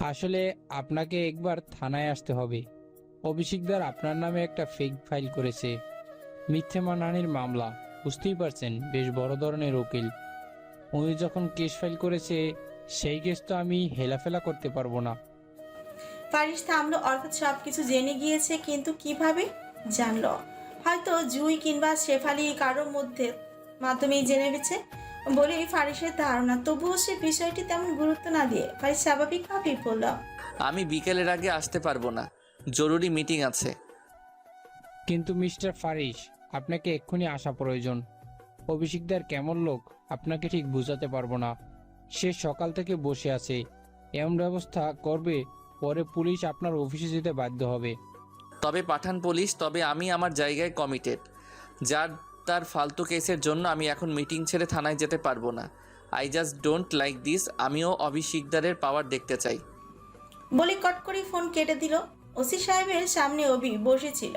আসলে আপনাকে একবার থানায় আসতে হবে। অভিষেকদার আপনার নামে একটা ফেক ফাইল করেছে। মিথ্যে মানহানির মামলা, বুঝতেই পারছেন, বেশ বড় ধরনের উকিল। উনি যখন কেস ফাইল করেছে, সেই কেস তো আমি হেলাফেলা করতে পারব না। ফারিস থামলো, অর্থাৎ সবকিছু জেনে গিয়েছে, কিন্তু কীভাবে? জানলো। হয়তো জুই কিংবা শেফালি কারোর মধ্যে, মাধ্যমেই জেনে গেছে। বলেই ফারিসের ধারণা। তবুও সে বিষয়টি তেমন গুরুত্ব না দিয়ে ফারিস স্বাভাবিকভাবেই বলল আমি বিকেলের আগে আসতে পারব না। জরুরি মিটিং আছে। কিন্তু মিস্টার ফারিস আপনাকে এক্ষুনি আসা প্রয়োজন। অভিষেকদার কেমন লোক আপনাকে ঠিক বোঝাতে পারব না। সে সকাল থেকে বসে আছে। এমন ব্যবস্থা করবে পরে পুলিশ আপনার অফিসে যেতে বাধ্য হবে। তবে পাঠান পুলিশ তবে আমি আমার জায়গায় কমিটেড যার তার ফালতু কেসের জন্য আমি এখন মিটিং ছেড়ে থানায় যেতে পারব না। I just don't like this আমিও অভিষিকদারের পাওয়ার দেখতে চাই। বলে কট করে ফোন কেটে দিল। ওসি সাহেবের সামনে অভি বসেছিল।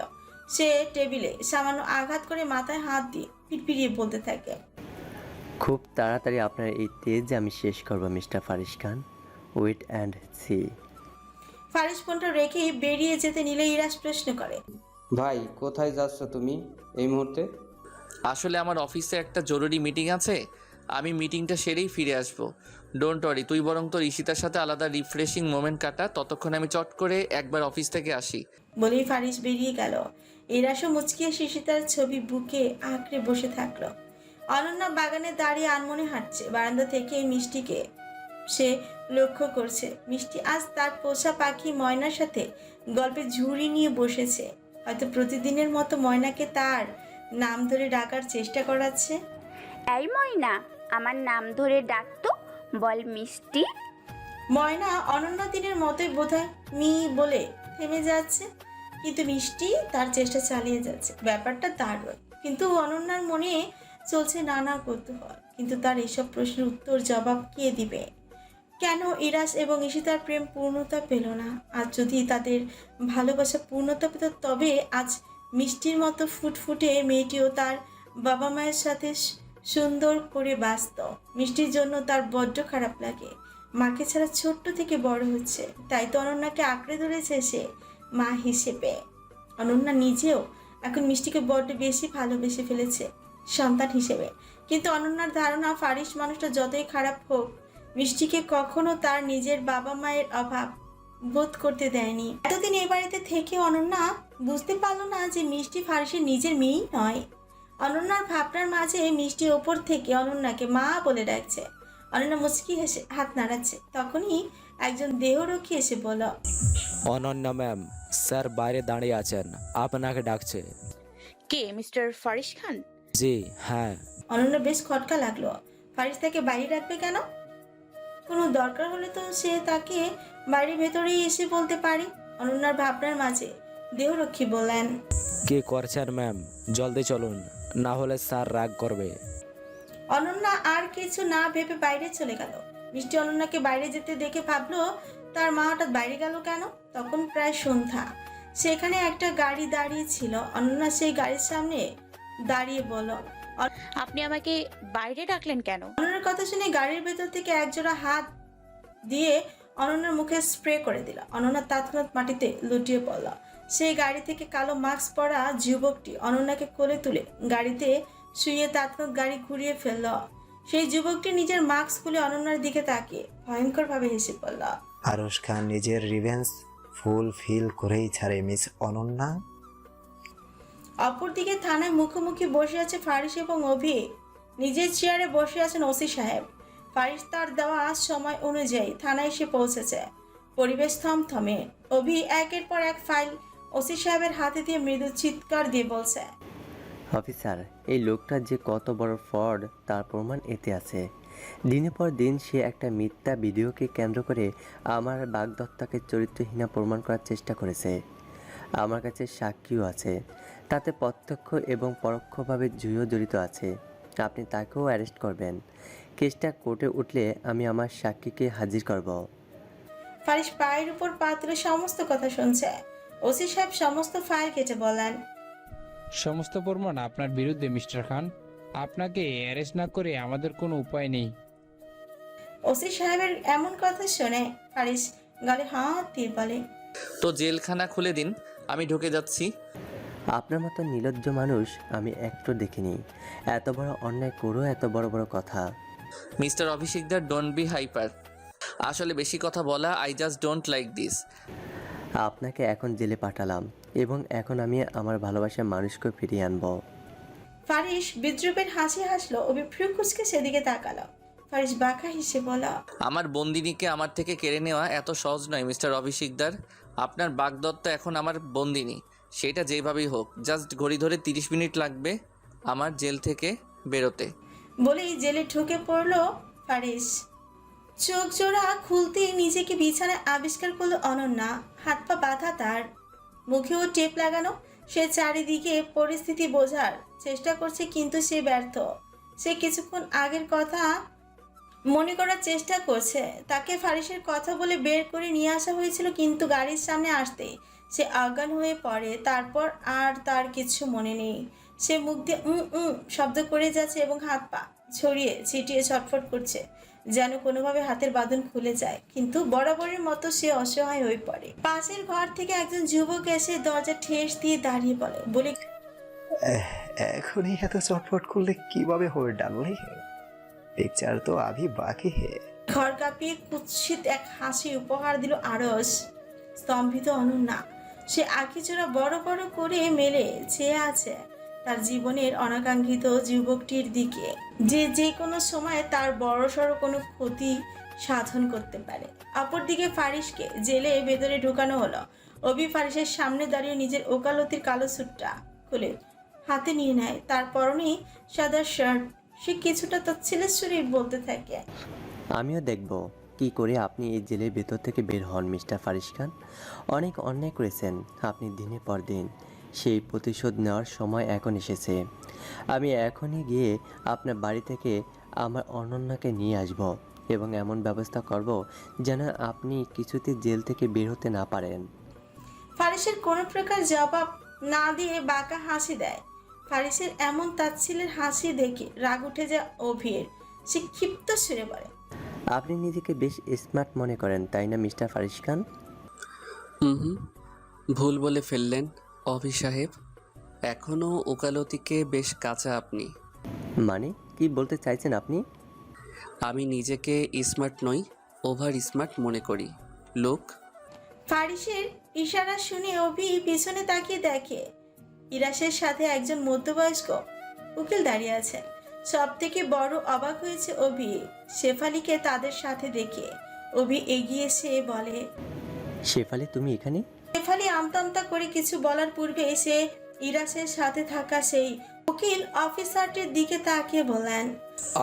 সে টেবিলে সামান্য আঘাত করে মাথায় হাত দিয়ে পিটপিড়িয়ে বলতে থাকে। খুব তাড়াতাড়ি আপনার এই তেজ আমি শেষ করব mister Faris Khan. Wait and see Faris ফোনটা রেখেই বেরিয়ে যেতে নিলে ইরাজ প্রশ্ন করে। ভাই কোথায় যাচ্ছ তুমি এই মুহূর্তে? আসলে আমার অফিসে একটা জরুরি মিটিং আছে, আমি মিটিংটা সেরেই ফিরে আসব। ডোন্ট ওয়ারি তুই বরং তোর ঈশিতার সাথে আলাদা রিফ্রেশিং মোমেন্ট কাটা, ততক্ষণ আমি চট করে একবার অফিস থেকে আসি। বলেই ফারিস বেরিয়ে গেল। ইরাসও মুচকিয়ে শিশিতার ছবি বুকে আঁকড়ে বসে থাকল। অনন্যা বাগানে দাঁড়িয়ে আনমনে হাঁটছে, বারান্দা থেকে এই মিষ্টিকে সে লক্ষ্য করছে। মিষ্টি আজ তার পোষা পাখি ময়নার সাথে গল্পে ঝুড়ি নিয়ে বসেছে। হয়তো প্রতিদিনের মতো ময়নাকে তার নাম ধরে ডাকার চেষ্টা করাচ্ছে। এই ময়না আমার নাম ধরে ডাকতো? বল মিষ্টি। ময়না অনন্য দিনের মতোই বোধহয় মি বলে থেমে যাচ্ছে। কিন্তু মিষ্টি তার চেষ্টা চালিয়ে যাচ্ছে। ব্যাপারটা দারুণ কিন্তু অনন্যার মনে চলছে নানা কৌতূহল। কিন্তু তার এইসব প্রশ্নের উত্তর জবাব কে দিবে? কেন ইরাস এবং ঈশিতার প্রেম পূর্ণতা পেল না? আজ যদি তাদের ভালোবাসা পূর্ণতা পেত তবে আজ মিষ্টির মতো ফুটফুটে মেয়েটিও তার বাবা মায়ের সাথে সুন্দর করে বাঁচত। মিষ্টির জন্য তার বড্ড খারাপ লাগে। মাকে ছাড়া ছোট্ট থেকে বড় হচ্ছে। তাই তো অনন্যাকে আঁকড়ে ধরেছে সে। মা হিসেবে অনন্যা নিজেও এখন মিষ্টিকে বড্ড বেশি ভালোবেসে ফেলেছে সন্তান হিসেবে। কিন্তু অনন্যার ধারণা ফারিস মানুষটা যতই খারাপ হোক, মিষ্টিকে কখনো তার নিজের বাবা মায়ের অভাব বোধ করতে দেয়নি। এতদিন এই বাড়িতে থেকে অনন্যা বুঝতে পারল না যে মিষ্টি ফারিসের নিজের মেয়েই নয়। অনন্যার ভাবনার মাঝে মিষ্টি ওপর থেকে অনন্যাকে মা বলে ডাকছে। অনন্যা মুচকি হেসে হাত নাড়াচ্ছে। তখনই একজন দেহরক্ষী এসে বলল অনন্যা ম্যাম স্যার বাইরে দাঁড়িয়ে আছেন। আপনাকে ডাকছে। কে মিস্টার ফারিস খান? জি হ্যাঁ। অনন্য বেশ খটকা লাগল। ফারিস তাকে বাইরে রাখবে কেন? কোনো দরকার হলে তো সে তাকে বাড়ির ভেতরেই এসে বলতে পারে। অনন্যার ভাবনার মাঝে দেহরক্ষী বললেন কি করছেন ম্যাম? জলদি চলুন না হলে স্যার রাগ করবে। অনন্যা আর কিছু না ভেবে বাইরে চলে গেল। মিষ্টি অনন্যাকে বাইরে যেতে দেখে ভাবলো তার মা হঠাৎ বাইরে গেল কেন? তখন প্রায় সন্ধ্যা। সেখানে একটা গাড়ি দাঁড়িয়ে ছিল। অনন্যা সেই গাড়ির সামনে দাঁড়িয়ে বলল আপনি আমাকে বাইরে ডাকলেন কেন? অনন্যার কথা শুনে গাড়ির ভেতর থেকে একজোড়া হাত দিয়ে অনন্যার মুখে স্প্রে করে দিল। অনন্যা তৎক্ষণাৎ মাটিতে লুটিয়ে পড়ল। সেই গাড়ি থেকে কালো মাস্ক পরা যুবকটি অনন্যাকে কোলে তুলে গাড়িতে শুয়ে তৎক্ষণাৎ গাড়ি ঘুরিয়ে ফেলল। সেই যুবকটি নিজের মাস্ক খুলে অনন্যার দিকে তাকিয়ে ভয়ঙ্করভাবে হেসে পড়ল আরশ খান নিজের রিভেন্স ফুল ফিল করেই ছাড়ে মিস অনন্যা? অপরদিকে থানায় মুখোমুখি বসে আছে ফারিস এবং অভি। নিজের চেয়ারে বসে আছেন ওসি সাহেব। ফারিস তার দেওয়া সময় অনুযায়ী থানায় এসে পৌঁছেছে। পরিবেশ থমথমে। অভি একের পর এক ফাইল ওসি সাহেবের হাতে দিয়ে মৃদু চিৎকার দিয়ে বলছে অফিসার এই লোকটা যে কত বড় ফ্রড তার প্রমাণ এতে আছে। দিনের পর দিন সে একটা মিথ্যা ভিডিওকে কেন্দ্র করে আমার বাগদত্তাকে চরিত্রহীনা প্রমাণ করার চেষ্টা করেছে। আমার কাছে সাক্ষীও আছে। তাতে প্রত্যক্ষ এবং পরোক্ষভাবে জুইও জড়িত আছে। আপনি তাকেও অ্যারেস্ট করবেন। কেসটা কোর্টে উঠলে আমি আমার সাক্ষীকে হাজির করব। ফারিস পায়ের উপর পা তুলে সমস্ত কথা শুনছে। ওসি সাহেব সমস্ত ফাইল কেটে বলেন। সমস্ত প্রমাণ আপনার বিরুদ্ধে মিস্টার খান। আপনাকে অ্যারেস্ট না করে আমাদের কোনো উপায় নেই। ওসি সাহেবের এমন কথা শুনে ফারিস গালে হাত দিয়ে বলে তো জেলখানা খুলে দিন আমি ঢুকে যাচ্ছি। আপনার মতো নির্লজ্জ মানুষ আমি একটু দেখিনি। এত বড় অন্যায় করো এত বড় বড় কথা। মিস্টার অভিষেকদার ডোন্ট বি হাইপার আসলে বেশি কথা বলা I just don't like this আপনাকে এখন জেলে পাঠালাম এবং এখন আমি আমার ভালোবাসার মানুষকে ফিরিয়ে আনব। ফারিস বিদ্রুপের হাসি হাসলো অভি ফ্রু কুচকে সেদিকে তাকালো। ফারিস বাঁকা হেসে বলল আমার বন্দিনীকে আমার থেকে কেড়ে নেওয়া এত সহজ নয় মিস্টার অভিষেকদার। আপনার বাগদত্ত এখন আমার বন্দিনী। সেটা যেভাবেই হোক জাস্ট ঘড়ি ধরে তিরিশ মিনিট লাগবে আমার জেল থেকে বেরোতে। বলেই জেলে ঢুকে পড়ল ফারিস চোখ জোড়া খুলতেই নিজেকে বিছানায় আবিষ্কার করল অনন্যা। হাত পা বাঁধা তার। মুখেও টেপ লাগানো, সে চারিদিকে পরিস্থিতি বোঝার চেষ্টা করছে, কিন্তু সে ব্যর্থ। সে কিছুক্ষণ আগের কথা মনে করার চেষ্টা করছে। তাকে ফারিসের কথা বলে বের করে নিয়ে আসা হয়েছিল, কিন্তু গাড়ির সামনে আসতে সে অজ্ঞান হয়ে পড়ে। তারপর আর তার কিছু মনে নেই। সে মুখ দিয়ে উম উম শব্দ করে যাচ্ছে এবং হাত পা ছড়িয়ে ছিটিয়ে ছটফট করছে। যেন কোনোভাবে হাতের বাঁধন খুলে যায়। কিন্তু বরাবরের মতো সে অসহায় হয়ে পড়ে। পাশের ঘর থেকে একজন যুবক এসে দরজা ঠেস দিয়ে দাঁড়িয়ে বলে বলে এখনই এত চটপট করলে কীভাবে হবে ডানলি? পিকচার তো আভি বাকি হে। ঘর কাঁপিয়ে কুৎসিত এক হাসি উপহার দিল আরস স্তম্ভিত অনন্যা সে আখিচোরা বড় বড় করে মেলে চেয়ে আছে। তার জীবনের অনাকাঙ্ক্ষিত যুবকটির দিকে, যে যে কোনো সময় তার বড়সড় কোনো ক্ষতি সাধন করতে পারে। অপরদিকে ফারিসকে জেলে ভেতরে ঢুকানো হলো। অভি ফারিসের সামনে দাঁড়িয়ে নিজের ওকালতির কালো স্যুটটা খুলে হাতে নিয়ে নেয়। তার পরনেই সাদা শার্ট। সে কিছুটা তচ্ছিলের সুরে বলতে থাকে, আমিও দেখব কি করে আপনি এই জেলের ভেতর থেকে বের হন, মিস্টার ফারিস খান। অনেক অন্যায় করেছেন আপনি দিনের পর দিন। সেই প্রতিশোধ নেওয়ার সময় এখন এসেছে। আমি এখনই গিয়ে আপনার বাড়ি থেকে আমার অনন্যাকে নিয়ে আসব এবং এমন ব্যবস্থা করব যেন আপনি কিছুতে জেল থেকে বের হতে না পারেন। ফারিসের কোনো প্রকার জবাব না দিয়ে বাঁকা হাসি দেয়। ফারিসের এমন তাচ্ছিলের হাসি দেখে রাগ উঠে যায় অভির সে ক্ষিপ্ত সুরে বলে আপনি নিজেকে বেশ স্মার্ট মনে করেন তাই না মিস্টার ফারিস খান? হুম ভুল বলে ফেললেন। অভি সাহেব এখনও ওকালতিকে বেশ কাঁচা আপনি। মানে? কি বলতে চাইছেন আপনি? আমি নিজেকে স্মার্ট নই ওভার স্মার্ট মনে করি। লোক? ফারিসের ইশারা শুনে অভি পিছনে তাকিয়ে দেখে। ইরাসের সাথে একজন মধ্যবয়স্ক উকিল দাঁড়িয়ে আছে। সব থেকে বড় অবাক হয়েছে অভি। শেফালিকে তাদের সাথে দেখে। অভি এগিয়ে এসে বলে শেফালি তুমি এখানে? শেফালি আমতা আমতা করে কিছু বলার পূর্বে সে ইরাসের সাথে থাকা সেই উকিল অফিসারটির দিকে তাকিয়ে বলেন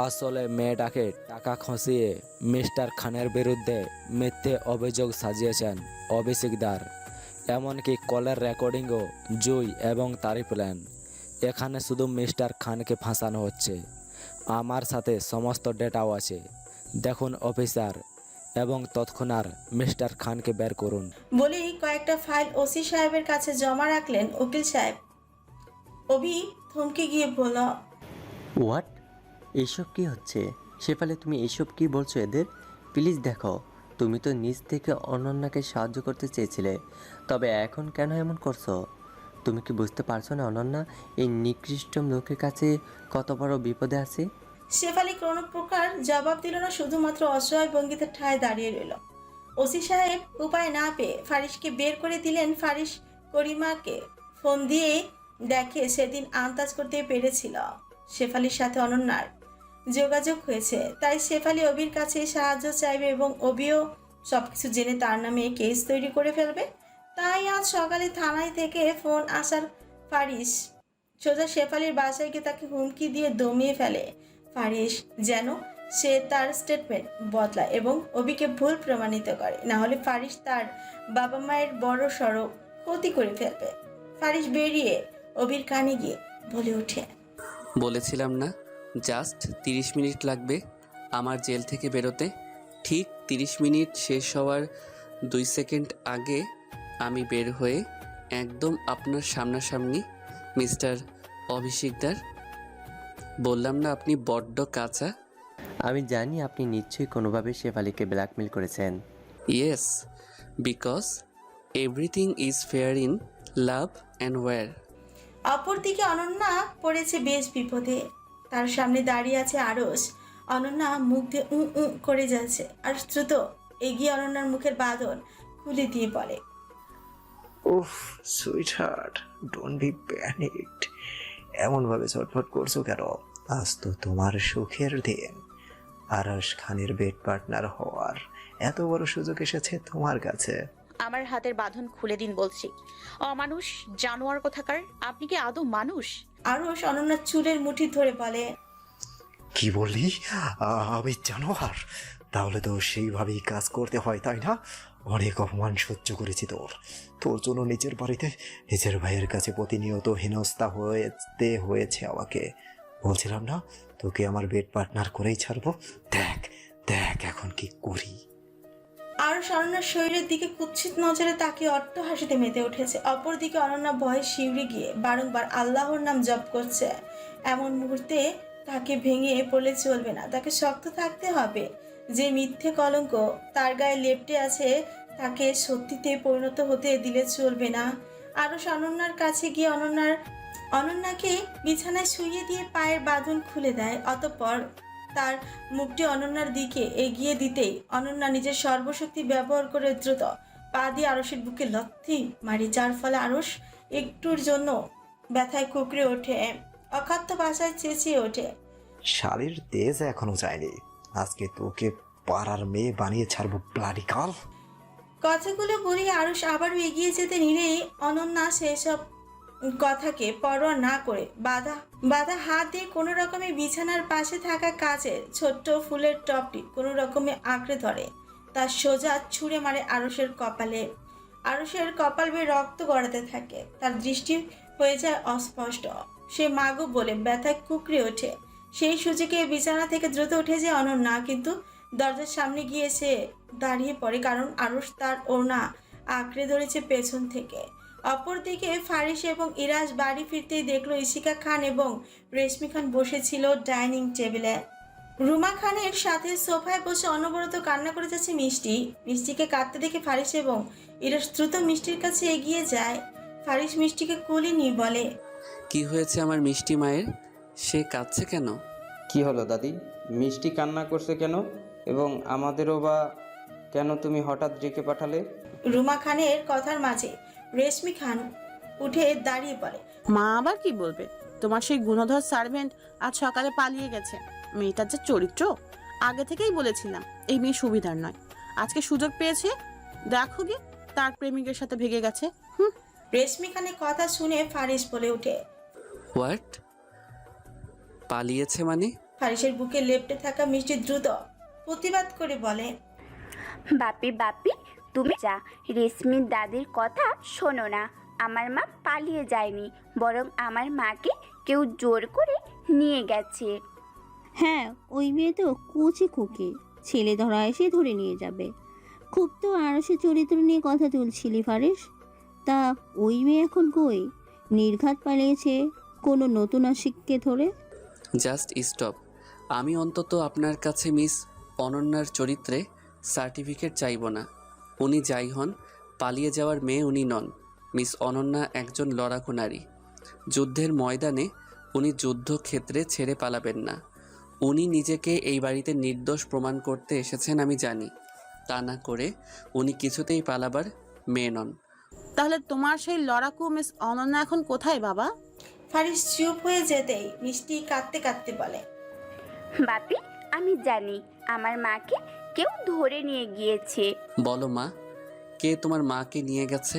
আসলে মেয়েটাকে টাকা খসিয়ে মিস্টার খানের বিরুদ্ধে মিথ্যে অভিযোগ সাজিয়েছেন অভিষেকদার এমনকি কলের রেকর্ডিংও জুই এবং তারই প্ল্যান এখানে শুধু মিস্টার খানকে ফাঁসানো হচ্ছে। আমার সাথে সমস্ত ডেটাও আছে। দেখুন, অফিসার এবং তৎক্ষণাৎ মিস্টার খানকে বের করুন। বলেই কয়েকটা ফাইল ওসি সাহেবের কাছে জমা রাখলেন উকিল সাহেব। অভি থমকে গিয়ে বলল হোয়াট? এইসব কি হচ্ছে? শেফালি তুমি এইসব কি বলছো এদের? প্লিজ দেখো তুমি তো নিজ থেকে অনন্যাকে সাহায্য করতে চেয়েছিলে তবে এখন কেন এমন করছ? তুমি কি বুঝতে পারছ না অনন্যা এই নিকৃষ্ট লোকের কাছে কত বড় বিপদে আছে? শেফালি কোনো প্রকার জবাব দিল না, শুধুমাত্র অসহায় ভঙ্গিতে ঠায় দাঁড়িয়ে রইল। ওসি সাহেব উপায় না পেয়ে ফারিসকে বের করে দিলেন। ফারিস করিমাকে ফোন দিয়ে দেখে সেদিন আন্দাজ করতে পেরেছিল শেফালির সাথে অনন্যার যোগাযোগ হয়েছে। তাই শেফালি অবির কাছে সাহায্য চাইবে এবং অবিও সবকিছু জেনে তার নামে কেস তৈরি করে ফেলবে। তাই আজ সকালে থানায় থেকে ফোন আসার ফারিস সোজা শেফালির বাসায় গিয়ে তাকে হুমকি দিয়ে দমিয়ে ফেলে। ফারিস যেন সে তার স্টেটমেন্ট বদলায় এবং অবিকে ভুল প্রমাণিত করে। না হলে ফারিস তার বাবা মায়ের বড় সড়ো ক্ষতি করে ফেলবে। ফারিস বেরিয়ে অবির কানে গিয়ে বলে ওঠে, বলেছিলাম না জাস্ট তিরিশ মিনিট লাগবে আমার জেল থেকে বেরোতে। ঠিক তিরিশ মিনিট শেষ হওয়ার দুই সেকেন্ড আগে আমি বের হয়ে একদম আপনার সামনাসামনি মিস্টার অভিষেকদার বললাম না আপনি বড্ড কাঁচা? আমি জানি আপনি নিশ্চয়ই কোনোভাবে শেফালিকে ব্ল্যাকমেল করেছেন। Yes because everything is fair in love and war অপরদিকে অনন্যা পড়েছে বেশ বিপদে। তার সামনে দাঁড়িয়ে আছে আরস অনন্যা মুখ দিয়ে উঁ উঁ করে যাচ্ছে। আর দ্রুত এগিয়ে অনন্যার মুখের বাঁধন খুলে দিয়ে বলে উফ sweetheart don't be panicked এমনভাবে ছটফট করছ কেন? আজ তো তোমার সুখের দিন। আরশ খানের বেড পার্টনার হওয়ার এত বড় সুযোগ এসেছে তোমার কাছে। আমার হাতের বাঁধন খুলে দিন বলছি। অমানুষ জানোয়ার কোথাকার আপনি কি আদৌ মানুষ? আরস অনন্যার চুলের মুঠি ধরে বলে কি বললি? আ- আমি জানোয়ার। তাহলে তো সেইভাবেই কাজ করতে হয় তাই না? অনেক অপমান সহ্য করেছি তোর। তোর জন্য নিজের বাড়িতে নিজের ভাইয়ের কাছে প্রতিনিয়ত হেনস্থা হয়েতে হয়েছে আমাকে। বলছিলাম না, তোকে আমার বেড পার্টনার করেই ছাড়বো? দেখ দেখ এখন কি করি। আর অনন্যার শরীরের দিকে কুৎসিত নজরে তাকে অট্ট হাসিতে মেতে উঠেছে। অপরদিকে অনন্যা ভয়ে শিউরে গিয়ে বারংবার আল্লাহর নাম জপ করছে। এমন মুহূর্তে তাকে ভেঙে পড়লে চলবে না, তাকে শক্ত থাকতে হবে। যে মিথ্যে কলঙ্ক তার গায়ে লেপটে আছে, তাকে সত্যিতে পরিণত হতে দিলে চলবে না। আরস অনন্যার কাছে গিয়ে অনন্যার, অনন্যাকে বিছানায় শুইয়ে দিয়ে পায়ের বাঁধন খুলে দেয়। অতঃপর তার মুখটি অনন্যার দিকে এগিয়ে দিতেই অনন্যা নিজের সর্বশক্তি ব্যবহার করে দ্রুত পা দিয়ে আরসের বুকে লথি মারি, যার ফলে আরস একটুর জন্য ব্যথায় কুকড়ে ওঠে, অখাদ্য বাসায় চেঁচিয়ে ওঠে। শালির তেজ এখনও যায়নি। আজকে তোকে পাড়ার মেয়ে বানিয়ে ছাড়বো ব্লাডি কাল কথাগুলো বলে আরস আবারও এগিয়ে যেতে নিলেই অনন্যা সেসব কথাকে পরোয়া না করে বাধা বাধা হাত দিয়ে কোনো রকমে বিছানার পাশে থাকা কাচের ছোট্ট ফুলের টপটি কোনো রকমে আঁকড়ে ধরে। তার সোজা ছুঁড়ে মারে আরসের কপালে। আরসের কপাল বেয়ে রক্ত গড়াতে থাকে। তার দৃষ্টি হয়ে যায় অস্পষ্ট। সে মাগো বলে, ব্যথায় কুকড়ে ওঠে। সেই সুযোগে বিছানা থেকে দ্রুত উঠে যে অনন্যা কিন্তু দরজার সামনে গিয়ে সে দাঁড়িয়ে পড়ে, কারণ আরস তার ওড়না আঁকড়ে ধরেছে পেছন থেকে। অপরদিকে ফারিস এবং ইরাজ বাড়ি ফিরতেই দেখল ইশিকা খান এবং রেশমি খান বসেছিল ডাইনিং টেবিলে। রুমা খানের সাথে সোফায় বসে অনবরত কান্না করে যাচ্ছে মিষ্টি। মিষ্টিকে কাঁদতে দেখে ফারিস এবং ইরাজ দ্রুত মিষ্টির কাছে এগিয়ে যায়। ফারিস মিষ্টিকে কোলে নিয়ে বলে, কি হয়েছে আমার মিষ্টি মায়ের? সে কাঁদছে কেন? কি হলো দাদি? মিষ্টি কান্না করছে কেন? এবং আমাদেরও বা কেন তুমি হঠাৎ ডেকে পাঠালে? রুমা খানের কথার মাঝে রেশমি খান উঠে দাঁড়িয়ে পড়ে মা আবার কি বলবে? তোমার সেই গুণধর সার্ভেন্ট আজ সকালে পালিয়ে গেছে। মেয়েটার যে চরিত্র আগে থেকেই বলেছিলাম এই মেয়ে সুবিধার নয়। আজকে সুযোগ পেয়েছে? দেখো গে তার প্রেমিকের সাথে ভেগে গেছে। হুম? রেশমি খানের কথা শুনে ফারিস বলে ওঠে হোয়াট পালিয়েছে মানে? ফারিসের বুকে লেপ্টে থাকা মিষ্টি দ্রুত প্রতিবাদ করে বলে বাপি বাপি তুমি যা রেশমির দাদির কথা শোনো না। আমার মা পালিয়ে যায়নি বরং আমার মাকে কেউ জোর করে নিয়ে গেছে। হ্যাঁ ওই মেয়ে তো কুচি খুকি ছেলে ধরা এসে ধরে নিয়ে যাবে। খুব তো আরসে চরিত্র নিয়ে কথা তুলছিলি ফারিস তা ওই মেয়ে এখন কই? নির্ঘাত পালিয়েছে কোনো নতুন আশিককে ধরে? Just stop. আমি অন্তত আপনার কাছে মিস অনন্যার চরিত্রে সার্টিফিকেট চাইব না। উনি যাই হন, পালিয়ে যাওয়ার মেয়ে উনি নন, মিস অনন্যা একজন লড়াকু নারী। যুদ্ধের ময়দানে উনি যুদ্ধক্ষেত্রে ছেড়ে পালাবেন না। উনি নিজেকে এই বাড়িতে নির্দোষ প্রমাণ করতে এসেছেন আমি জানি। তা না করে উনি কিছুতেই পালাবার মেয়ে নন। তাহলে তোমার সেই লড়াকু মিস অনন্যা এখন কোথায় বাবা? ফারিস চুপ হয়ে যেতেই মিষ্টি কাঁদতে কাঁদতে বলে বাপি আমি জানি আমার মাকে কেউ ধরে নিয়ে গিয়েছে। বলো মা কে তোমার মাকে নিয়ে গেছে?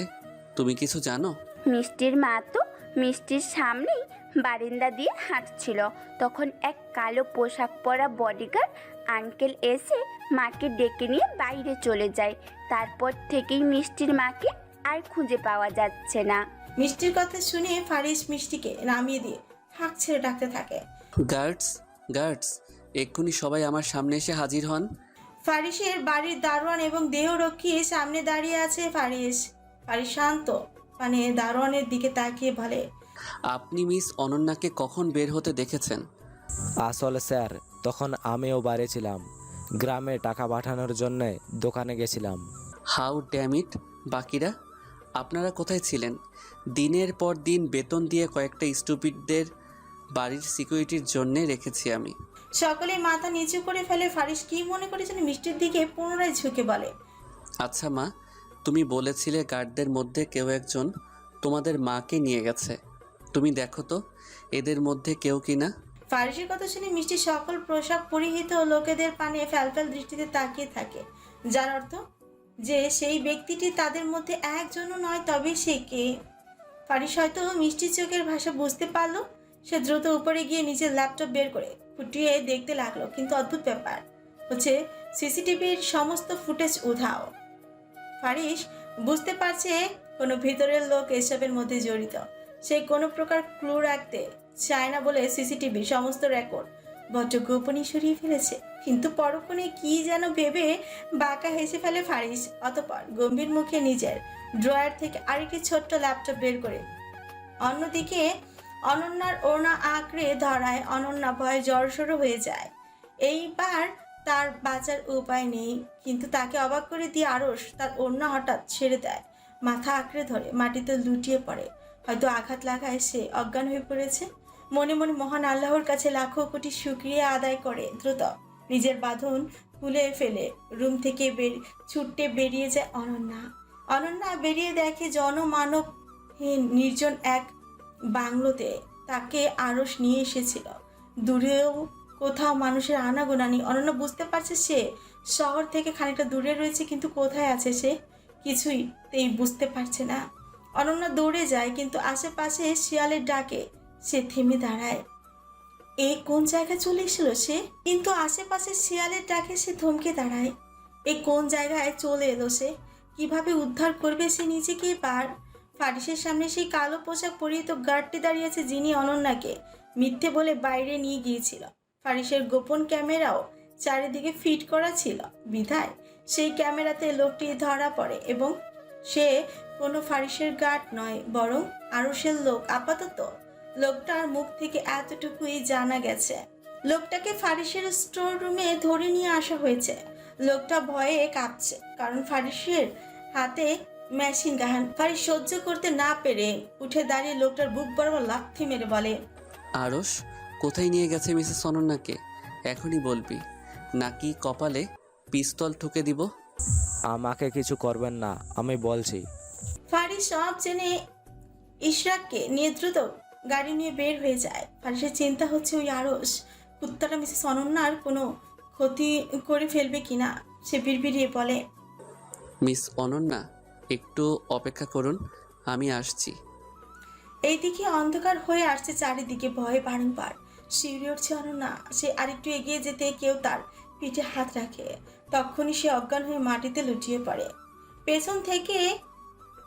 তুমি কিছু জানো? মিষ্টির মা তো মিষ্টির সামনেই বারিন্দা দিয়ে হাঁটছিল। তখন এক কালো পোশাক পরা বডিগার্ড আঙ্কেল এসে মাকে ডেকে নিয়ে বাইরে চলে যায়। তারপর থেকেই মিষ্টির মাকে আর খুঁজে পাওয়া যাচ্ছে না। মিষ্টির কথা শুনে ফারিস মিষ্টিকে নামিয়ে দিয়ে হাঁক ছেড়ে ডাকতে থাকে। গার্ডস গার্ডস এক্ষুনি সবাই আমার সামনে এসে হাজির হন। ফারিসের বাড়ির দারোয়ান এবং দেহরক্ষী সামনে দাঁড়িয়ে আছে ফারিস ফারিস শান্ত মানে দারোয়ানের দিকে তাকিয়ে বলে আপনি মিস অনন্যাকে কখন বের হতে দেখেছেন? আসলে স্যার তখন আমিও বাইরে ছিলাম। গ্রামে টাকা পাঠানোর জন্যে দোকানে গেছিলাম। হাউ ড্যামিট বাকিরা? আপনারা কোথায় ছিলেন? দিনের পর দিন বেতন দিয়ে কয়েকটা স্টুপিডদের বাড়ির সিকিউরিটির জন্যে রেখেছি আমি। সকলে মাথা নিচু করে ফেলে ফারিস কি মনে করেছেন মিষ্টির দিকে পুনরায় ঝুঁকে বলে। আচ্ছা মা তুমি বলেছিলে গার্ডদের মধ্যে কেউ একজন তোমাদের মাকে নিয়ে গেছে। তুমি দেখো তো এদের মধ্যে কেউ কি না? ফারিসের কথা শুনে মিষ্টি সকল পোশাক পরিহিত লোকেদের পানে ফ্যালফ্যাল দৃষ্টিতে তাকিয়ে থাকে। যার অর্থ যে সেই ব্যক্তিটি তাদের মধ্যে একজনও নয় তবে সে কে? ফারিস হয়তো মিষ্টি চোখের ভাষা বুঝতে পারল, সে দ্রুত উপরে গিয়ে নিজের ল্যাপটপ বের করে ফুটিয়ে দেখতে লাগল, কিন্তু অদ্ভুত ব্যাপার। হচ্ছে সিসিটিভির সমস্ত ফুটেজ উধাও। ফারিস বুঝতে পারছে কোনো ভিতরের লোক এসবের মধ্যে জড়িত। সে কোনো প্রকার ক্লু রাখতে চায় না বলে সিসিটিভির সমস্ত রেকর্ড বড্ড গোপনই সরিয়ে ফেলেছে। কিন্তু পরক্ষণে কি যেন ভেবে বাঁকা হেসে ফেলে ফারিস, অতপর গম্ভীর মুখে নিজের ড্রয়ার থেকে আরেকটি ছোট্ট ল্যাপটপ বের করে। অন্যদিকে অনন্যার ওড়না আঁকড়ে ধরায় অনন্যা ভয়ে জড়সড়ো হয়ে যায়। এইবার তার বাঁচার উপায় নেই, কিন্তু তাকে অবাক করে দিয়ে আরস তার ওড়না হঠাৎ ছেড়ে দেয়। মাথা আঁকড়ে ধরে মাটিতে লুটিয়ে পড়ে। হয়তো আঘাত লাগায় সে অজ্ঞান হয়ে পড়েছে। মনে মনে মহান আল্লাহর কাছে লাখো কোটি শুক্রিয়া আদায় করে। দ্রুত নিজের বাঁধন খুলে ফেলে। রুম থেকে বের ছুটতে বেরিয়ে যায় অনন্যা। অনন্যা বেরিয়ে দেখে জনমানবহীন নির্জন এক বাংলোতে তাকে আরস নিয়ে এসেছিল। দূরেও কোথাও মানুষের আনাগোনা নেই। অনন্য বুঝতে পারছে সে শহর থেকে খানিকটা দূরে রয়েছে, কিন্তু কোথায় আছে সে কিছুই তেই বুঝতে পারছে না। অনন্য দৌড়ে যায়, কিন্তু আশেপাশে শিয়ালের ডাকে সে থেমে দাঁড়ায়। এই কোন জায়গায় চলে এসেছিল সে? কিন্তু আশেপাশে শিয়ালের ডাকে সে থমকে দাঁড়ায়। এই কোন জায়গায় চলে এলো সে? কীভাবে উদ্ধার করবে সে নিজেকে পার ফারিসের সামনে সেই কালো পোশাক পরিহিত গার্ডটি দাঁড়িয়েছে যিনি অনন্যাকে মিথ্যে বলে বাইরে নিয়ে গিয়েছিল। ফারিসের গোপন ক্যামেরাও চারিদিকে ফিট করা ছিল। বিধায় সেই ক্যামেরাতে লোকটি ধরা পড়ে এবং সে কোনো ফারিসের গার্ড নয়, বরং আরসের লোক, আপাতত লোকটার মুখ থেকে এতটুকুই জানা গেছে। লোকটাকে ফারিসের স্টোর রুমে ধরে নিয়ে আসা হয়েছে। লোকটা ভয়ে কাঁপছে কারণ ফারিসের হাতে মেশিন গান ফারিস সহ্য করতে না পেরে উঠে দাঁড়িয়ে লোকটার বুক বরাবর লাথি মেরে বলে আরস কোথায় নিয়ে গেছে মিসেস অনন্যাকে এখনই বলবি। নাকি কপালে পিস্তল ঠুকে দিব? আমাকে কিছু করবেন না আমি বলছি। ফারিস সব জেনে ইশরাককে নিয়ে দ্রুত গাড়ি নিয়ে বের হয়ে যায়। ফারিসের চিন্তা হচ্ছে ওই আরস কুত্তাটা মিসেস অনন্যার কোনো ক্ষতি করে ফেলবে কিনা? সে বিড়বিড়িয়ে বলে মিস অনন্যা একটু অপেক্ষা করুন আমি আসছি। এইদিকে অন্ধকার হয়ে আসছে চারিদিকে ভয়ে বারংবার। শিউরে উঠছে অনন্যা সে আরেকটু এগিয়ে যেতে কেউ তার পিঠে হাত রাখে। তখনই সে অজ্ঞান হয়ে মাটিতে লুটিয়ে পড়ে। পেছন থেকে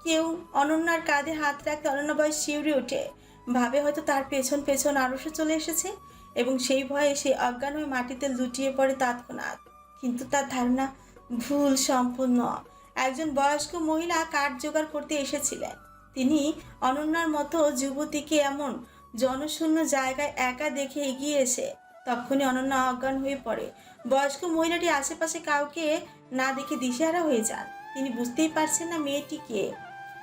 কেউ অনন্যার কাঁধে হাত রাখতে অনন্যা ভয় শিউরে ওঠে। ভাবে হয়তো তার পেছন পেছন আরশে চলে এসেছে এবং সেই ভয়ে সে অজ্ঞান হয়ে মাটিতে লুটিয়ে পড়ে তৎক্ষণাৎ। কিন্তু তার ধারণা ভুল সম্পূর্ণ। একজন বয়স্ক মহিলা কাঠ জোগাড় করতে এসেছিলেন। তিনি অনন্যার মতো যুবতীকে এমন জনশূন্য জায়গায় একা দেখে এগিয়ে এসে তখনই অনন্যা অজ্ঞান হয়ে পড়ে। বয়স্ক মহিলাটি আশেপাশে কাউকে না দেখে দিশেহারা হয়ে যান। তিনি বুঝতেই পারছেন না মেয়েটি কে,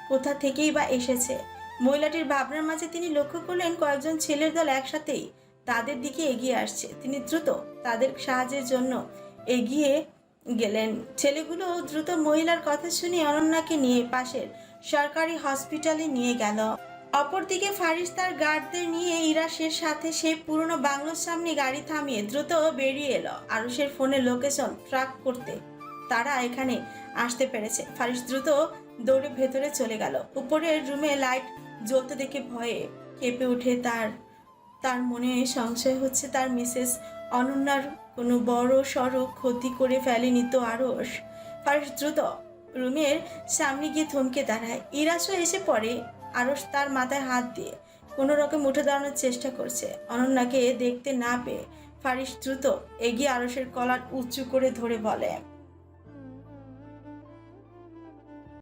কোথা থেকেই বা এসেছে। মহিলাটির ভাবনার মাঝে তিনি লক্ষ্য করলেন কয়েকজন ছেলের দল একসাথেই তাদের দিকে এগিয়ে আসছে। তিনি দ্রুত তাদের সাহায্যের জন্য এগিয়ে গেলেন। ছেলেগুলো দ্রুত মহিলার কথা শুনে অনন্যাকে নিয়ে পাশের সরকারি হসপিটালে নিয়ে গেল। অপরদিকে ফারিস তার গার্ডদের নিয়ে ইরাশের সাথে সেই পুরনো বাংলোর সামনে গাড়ি থামিয়ে দ্রুত বেরিয়ে এলো। আরুষের ফোনে লোকেশন ট্র্যাক করতে তারা এখানে আসতে পেরেছে। ফারিস দ্রুত দৌড়ে ভেতরে চলে গেল। উপরের রুমে লাইট জ্বলতে দেখে ভয়ে কেঁপে উঠে তার। তার মনে সংশয় হচ্ছে তার মিসেস অনন্যার কোনো বড় সড়ো ক্ষতি করে ফেলেনি তো আরস ফারিস দ্রুত রুমের সামনে গিয়ে থমকে দাঁড়ায়। ইরাসও এসে পড়ে। আরস তার মাথায় হাত দিয়ে কোনো রকম উঠে দাঁড়ানোর চেষ্টা করছে। অনন্যাকে দেখতে না পেয়ে ফারিস দ্রুত এগিয়ে আরসের কলার উঁচু করে ধরে বলে